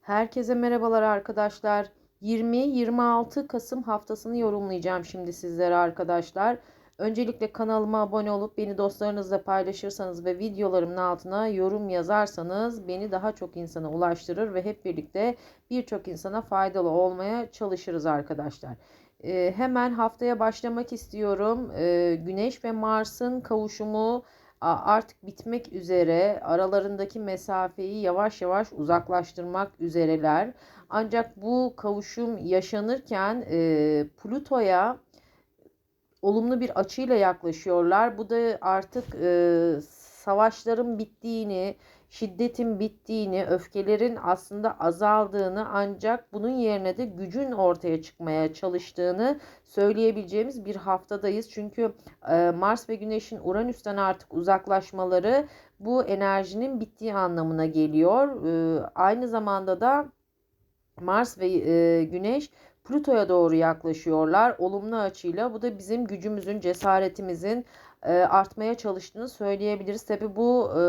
Herkese merhabalar arkadaşlar. 20-26 Kasım haftasını yorumlayacağım şimdi sizlere arkadaşlar. Öncelikle kanalıma abone olup beni dostlarınızla paylaşırsanız ve videolarımın altına yorum yazarsanız beni daha çok insana ulaştırır ve hep birlikte birçok insana faydalı olmaya çalışırız arkadaşlar. Ee, hemen haftaya başlamak istiyorum. Ee, Güneş ve Mars'ın kavuşumu artık bitmek üzere aralarındaki mesafeyi yavaş yavaş uzaklaştırmak üzereler. Ancak bu kavuşum yaşanırken e, Plüto'ya olumlu bir açıyla yaklaşıyorlar. Bu da artık e, savaşların bittiğini, şiddetin bittiğini, öfkelerin aslında azaldığını ancak bunun yerine de gücün ortaya çıkmaya çalıştığını söyleyebileceğimiz bir haftadayız. Çünkü e, Mars ve Güneş'in Uranüs'ten artık uzaklaşmaları bu enerjinin bittiği anlamına geliyor. E, aynı zamanda da Mars ve e, Güneş Plüto'ya doğru yaklaşıyorlar olumlu açıyla. Bu da bizim gücümüzün, cesaretimizin e, artmaya çalıştığını söyleyebiliriz. Tabi bu e,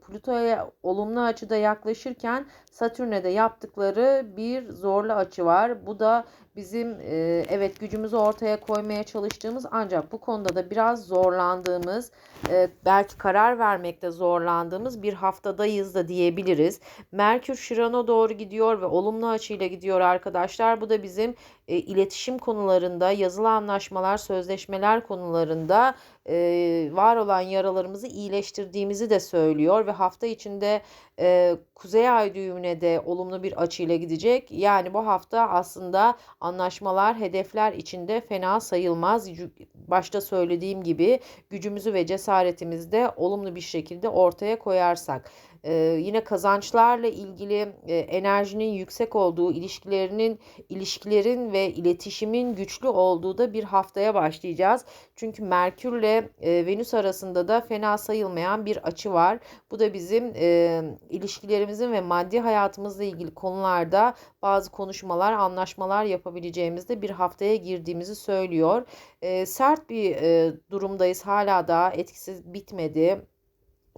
Plüto'ya olumlu açıda yaklaşırken Satürn'e de yaptıkları bir zorlu açı var. Bu da bizim e, evet gücümüzü ortaya koymaya çalıştığımız ancak bu konuda da biraz zorlandığımız e, belki karar vermekte zorlandığımız bir haftadayız da diyebiliriz. Merkür Şiron'a doğru gidiyor ve olumlu açıyla gidiyor arkadaşlar. Bu da bizim e, iletişim konularında, yazılı anlaşmalar, sözleşmeler konularında e, var olan yaralarımızı iyileştirdiğimizi de söylüyor ve hafta içinde e, Kuzey Ay düğümüne de olumlu bir açıyla gidecek. Yani bu hafta aslında anlaşmalar, hedefler içinde fena sayılmaz. Başta söylediğim gibi gücümüzü ve cesaretimizi de olumlu bir şekilde ortaya koyarsak. Ee, yine kazançlarla ilgili e, enerjinin yüksek olduğu, ilişkilerinin ilişkilerin ve iletişimin güçlü olduğu da bir haftaya başlayacağız. Çünkü Merkürle e, Venüs arasında da fena sayılmayan bir açı var. Bu da bizim e, ilişkilerimizin ve maddi hayatımızla ilgili konularda bazı konuşmalar, anlaşmalar yapabileceğimizde bir haftaya girdiğimizi söylüyor. E, sert bir e, durumdayız. Hala daha etkisiz bitmedi.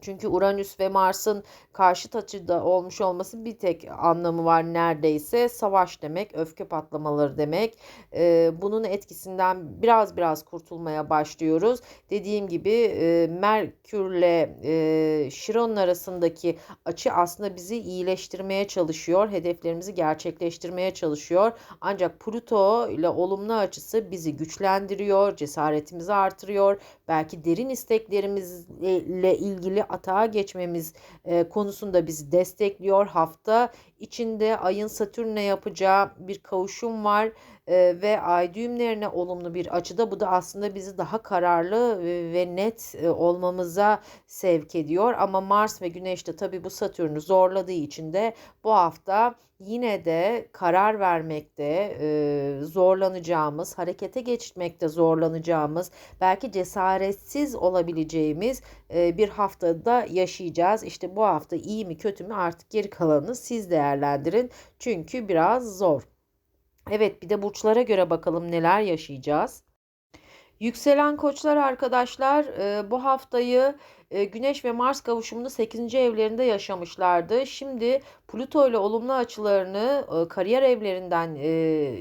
Çünkü Uranüs ve Mars'ın karşıt açıda olmuş olması bir tek anlamı var neredeyse. Savaş demek, öfke patlamaları demek. Ee, bunun etkisinden biraz biraz kurtulmaya başlıyoruz. Dediğim gibi e, Merkürle e, Şiron arasındaki açı aslında bizi iyileştirmeye çalışıyor. Hedeflerimizi gerçekleştirmeye çalışıyor. Ancak Plüto ile olumlu açısı bizi güçlendiriyor, cesaretimizi artırıyor. Belki derin isteklerimizle ilgili atağa geçmemiz e, konusunda bizi destekliyor. Hafta içinde ayın Satürn'le yapacağı bir kavuşum var e, ve ay düğümlerine olumlu bir açıda bu da aslında bizi daha kararlı ve net e, olmamıza sevk ediyor. Ama Mars ve Güneş de tabii bu Satürn'ü zorladığı için de bu hafta yine de karar vermekte e, zorlanacağımız, harekete geçmekte zorlanacağımız, belki cesaretsiz olabileceğimiz e, bir haftada yaşayacağız. İşte bu hafta iyi mi kötü mü artık geri kalanını siz değerlendirin. Çünkü biraz zor. Evet bir de burçlara göre bakalım neler yaşayacağız. Yükselen koçlar arkadaşlar bu haftayı e, Güneş ve Mars kavuşumunu 8. evlerinde yaşamışlardı. Şimdi Plüto ile olumlu açılarını e, kariyer evlerinden e,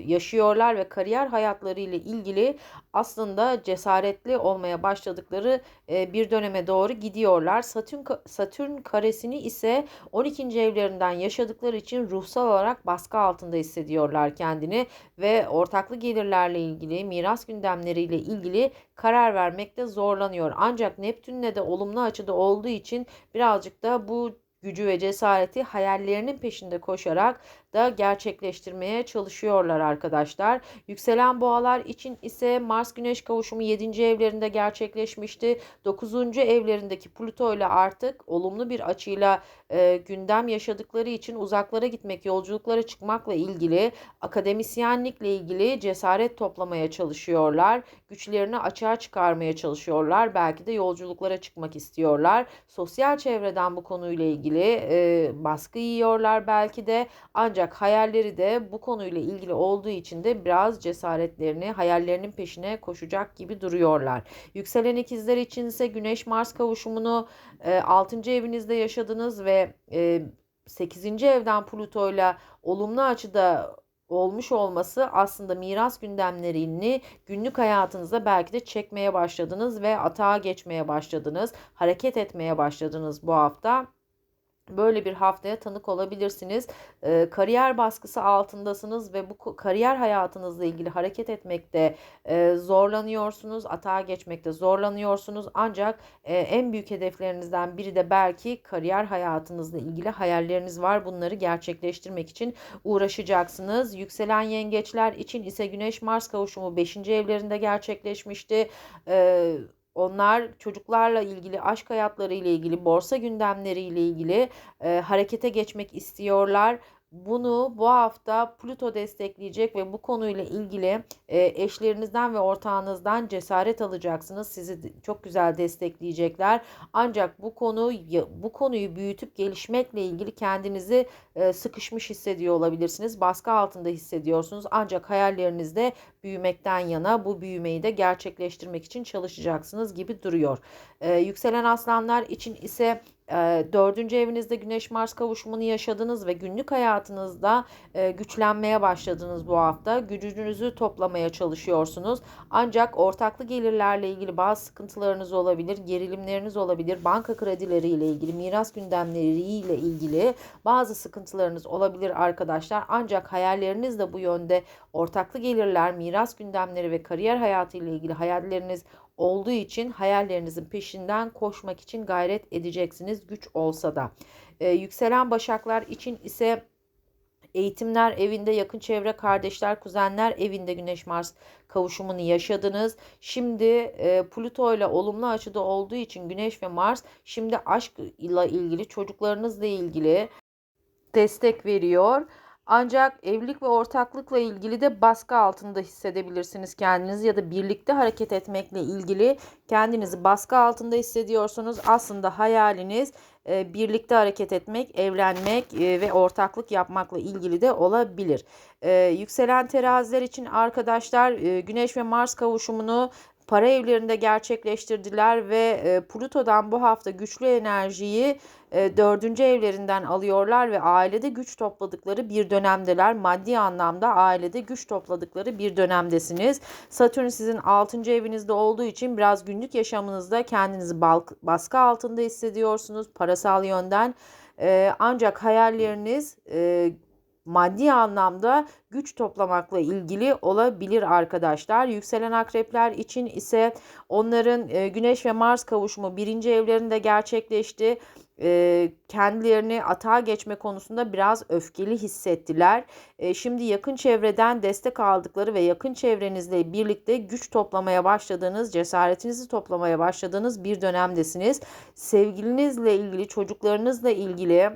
yaşıyorlar ve kariyer hayatları ile ilgili aslında cesaretli olmaya başladıkları bir döneme doğru gidiyorlar. Satürn Satürn karesini ise 12. evlerinden yaşadıkları için ruhsal olarak baskı altında hissediyorlar kendini ve ortaklı gelirlerle ilgili, miras gündemleriyle ilgili karar vermekte zorlanıyor. Ancak Neptün'le de olumlu açıda olduğu için birazcık da bu gücü ve cesareti hayallerinin peşinde koşarak da gerçekleştirmeye çalışıyorlar arkadaşlar. Yükselen boğalar için ise Mars Güneş kavuşumu 7. evlerinde gerçekleşmişti. 9. evlerindeki Plüto ile artık olumlu bir açıyla e, gündem yaşadıkları için uzaklara gitmek, yolculuklara çıkmakla ilgili, akademisyenlikle ilgili cesaret toplamaya çalışıyorlar. Güçlerini açığa çıkarmaya çalışıyorlar. Belki de yolculuklara çıkmak istiyorlar. Sosyal çevreden bu konuyla ilgili e, baskı yiyorlar belki de ancak ancak hayalleri de bu konuyla ilgili olduğu için de biraz cesaretlerini, hayallerinin peşine koşacak gibi duruyorlar. Yükselen ikizler için ise Güneş Mars kavuşumunu e, 6. evinizde yaşadınız ve e, 8. evden Plüto'yla olumlu açıda olmuş olması aslında miras gündemlerini günlük hayatınızda belki de çekmeye başladınız ve atağa geçmeye başladınız, hareket etmeye başladınız bu hafta böyle bir haftaya tanık olabilirsiniz. E, kariyer baskısı altındasınız ve bu kariyer hayatınızla ilgili hareket etmekte e, zorlanıyorsunuz. Atağa geçmekte zorlanıyorsunuz. Ancak e, en büyük hedeflerinizden biri de belki kariyer hayatınızla ilgili hayalleriniz var. Bunları gerçekleştirmek için uğraşacaksınız. Yükselen yengeçler için ise Güneş Mars kavuşumu 5. evlerinde gerçekleşmişti. Eee onlar çocuklarla ilgili, aşk hayatları ile ilgili, borsa gündemleri ile ilgili e, harekete geçmek istiyorlar. Bunu bu hafta Pluto destekleyecek ve bu konuyla ilgili e, eşlerinizden ve ortağınızdan cesaret alacaksınız. Sizi çok güzel destekleyecekler. Ancak bu konu bu konuyu büyütüp gelişmekle ilgili kendinizi e, sıkışmış hissediyor olabilirsiniz. Baskı altında hissediyorsunuz. Ancak hayallerinizde büyümekten yana bu büyümeyi de gerçekleştirmek için çalışacaksınız gibi duruyor. E, yükselen aslanlar için ise dördüncü evinizde Güneş Mars kavuşumunu yaşadınız ve günlük hayatınızda güçlenmeye başladınız bu hafta. Gücünüzü toplamaya çalışıyorsunuz. Ancak ortaklı gelirlerle ilgili bazı sıkıntılarınız olabilir, gerilimleriniz olabilir, banka kredileriyle ilgili, miras gündemleriyle ilgili bazı sıkıntılarınız olabilir arkadaşlar. Ancak hayalleriniz de bu yönde ortaklı gelirler, miras gündemleri ve kariyer hayatı ile ilgili hayalleriniz olduğu için hayallerinizin peşinden koşmak için gayret edeceksiniz güç olsa da. Ee, yükselen başaklar için ise eğitimler evinde, yakın çevre, kardeşler, kuzenler evinde Güneş Mars kavuşumunu yaşadınız. Şimdi e, Plüto ile olumlu açıda olduğu için Güneş ve Mars şimdi aşk ile ilgili, çocuklarınızla ilgili destek veriyor. Ancak evlilik ve ortaklıkla ilgili de baskı altında hissedebilirsiniz kendinizi ya da birlikte hareket etmekle ilgili kendinizi baskı altında hissediyorsunuz. Aslında hayaliniz e, birlikte hareket etmek, evlenmek e, ve ortaklık yapmakla ilgili de olabilir. E, yükselen teraziler için arkadaşlar Güneş ve Mars kavuşumunu para evlerinde gerçekleştirdiler ve e, Pluto'dan bu hafta güçlü enerjiyi e, dördüncü evlerinden alıyorlar ve ailede güç topladıkları bir dönemdeler. Maddi anlamda ailede güç topladıkları bir dönemdesiniz. Satürn sizin altıncı evinizde olduğu için biraz günlük yaşamınızda kendinizi baskı altında hissediyorsunuz parasal yönden. E, ancak hayalleriniz e, maddi anlamda güç toplamakla ilgili olabilir arkadaşlar. Yükselen akrepler için ise onların e, Güneş ve Mars kavuşumu birinci evlerinde gerçekleşti e, kendilerini atağa geçme konusunda biraz öfkeli hissettiler. E, şimdi yakın çevreden destek aldıkları ve yakın çevrenizle birlikte güç toplamaya başladığınız, cesaretinizi toplamaya başladığınız bir dönemdesiniz. Sevgilinizle ilgili, çocuklarınızla ilgili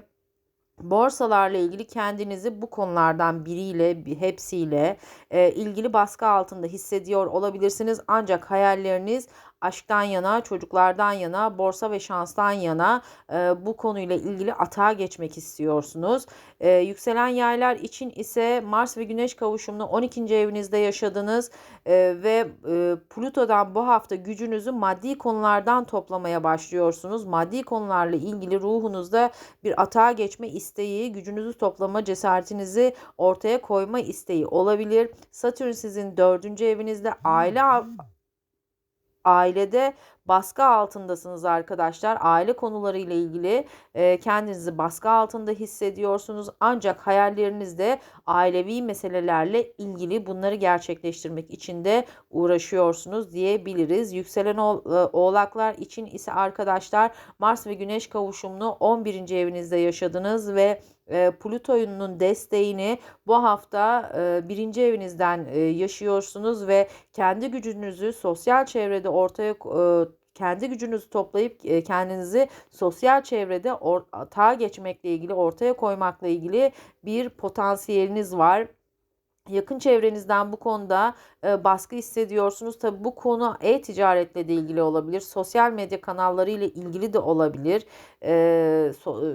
borsalarla ilgili kendinizi bu konulardan biriyle hepsiyle e, ilgili baskı altında hissediyor olabilirsiniz. Ancak hayalleriniz aşktan yana, çocuklardan yana, borsa ve şanstan yana e, bu konuyla ilgili atağa geçmek istiyorsunuz. E, yükselen yaylar için ise Mars ve Güneş kavuşumunu 12. evinizde yaşadınız e, ve e, Plüto'dan bu hafta gücünüzü maddi konulardan toplamaya başlıyorsunuz. Maddi konularla ilgili ruhunuzda bir atağa geçme isteği, gücünüzü toplama cesaretinizi ortaya koyma isteği olabilir. Satürn sizin dördüncü evinizde aile ailede baskı altındasınız arkadaşlar. Aile konuları ile ilgili e, kendinizi baskı altında hissediyorsunuz. Ancak hayallerinizde ailevi meselelerle ilgili bunları gerçekleştirmek için de uğraşıyorsunuz diyebiliriz. Yükselen oğlaklar için ise arkadaşlar Mars ve Güneş kavuşumunu 11. evinizde yaşadınız ve e, Plüton'un desteğini bu hafta e, birinci evinizden e, yaşıyorsunuz ve kendi gücünüzü sosyal çevrede ortaya e, kendi gücünüzü toplayıp e, kendinizi sosyal çevrede ortağa geçmekle ilgili, ortaya koymakla ilgili bir potansiyeliniz var yakın çevrenizden bu konuda e, baskı hissediyorsunuz. Tabi bu konu e-ticaretle de ilgili olabilir. Sosyal medya kanalları ile ilgili de olabilir. E, so,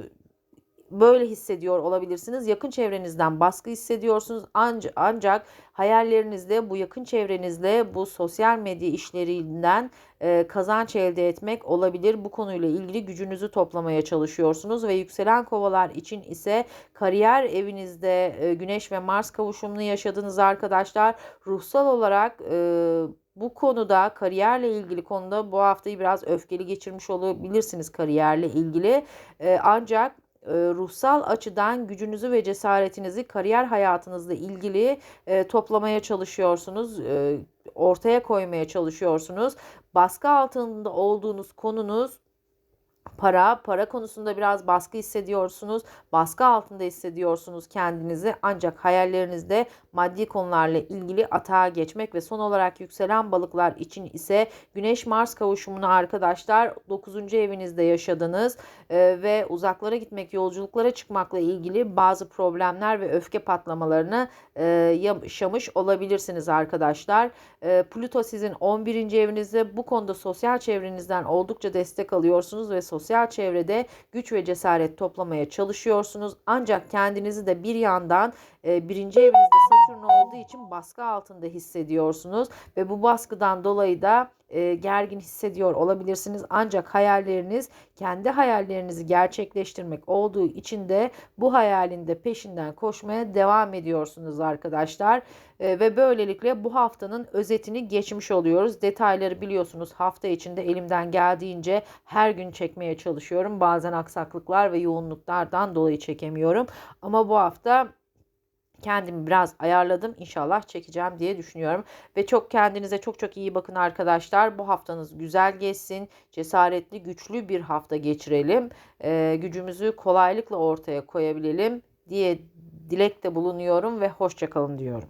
böyle hissediyor olabilirsiniz. Yakın çevrenizden baskı hissediyorsunuz. Ancak, ancak hayallerinizde bu yakın çevrenizle bu sosyal medya işlerinden e, kazanç elde etmek olabilir. Bu konuyla ilgili gücünüzü toplamaya çalışıyorsunuz ve yükselen kovalar için ise kariyer evinizde e, Güneş ve Mars kavuşumunu yaşadınız arkadaşlar. Ruhsal olarak e, bu konuda kariyerle ilgili konuda bu haftayı biraz öfkeli geçirmiş olabilirsiniz kariyerle ilgili. E, ancak ruhsal açıdan gücünüzü ve cesaretinizi kariyer hayatınızla ilgili e, toplamaya çalışıyorsunuz. E, ortaya koymaya çalışıyorsunuz. Baskı altında olduğunuz konunuz para, para konusunda biraz baskı hissediyorsunuz. Baskı altında hissediyorsunuz kendinizi. Ancak hayallerinizde maddi konularla ilgili atağa geçmek ve son olarak yükselen balıklar için ise Güneş Mars kavuşumunu arkadaşlar 9. evinizde yaşadınız e, ve uzaklara gitmek, yolculuklara çıkmakla ilgili bazı problemler ve öfke patlamalarını e, yaşamış olabilirsiniz arkadaşlar. E, Plüto sizin 11. evinizde bu konuda sosyal çevrenizden oldukça destek alıyorsunuz ve sosyal çevrede güç ve cesaret toplamaya çalışıyorsunuz. Ancak kendinizi de bir yandan e, birinci evinizde Satürn olduğu için baskı altında hissediyorsunuz ve bu baskıdan dolayı da e, gergin hissediyor olabilirsiniz. Ancak hayalleriniz kendi hayallerinizi gerçekleştirmek olduğu için de bu hayalin de peşinden koşmaya devam ediyorsunuz arkadaşlar. E, ve böylelikle bu haftanın özetini geçmiş oluyoruz. Detayları biliyorsunuz hafta içinde elimden geldiğince her gün çekmeye çalışıyorum. Bazen aksaklıklar ve yoğunluklardan dolayı çekemiyorum. Ama bu hafta kendimi biraz ayarladım. İnşallah çekeceğim diye düşünüyorum. Ve çok kendinize çok çok iyi bakın arkadaşlar. Bu haftanız güzel geçsin. Cesaretli, güçlü bir hafta geçirelim. Ee, gücümüzü kolaylıkla ortaya koyabilelim diye dilekte bulunuyorum ve hoşçakalın diyorum.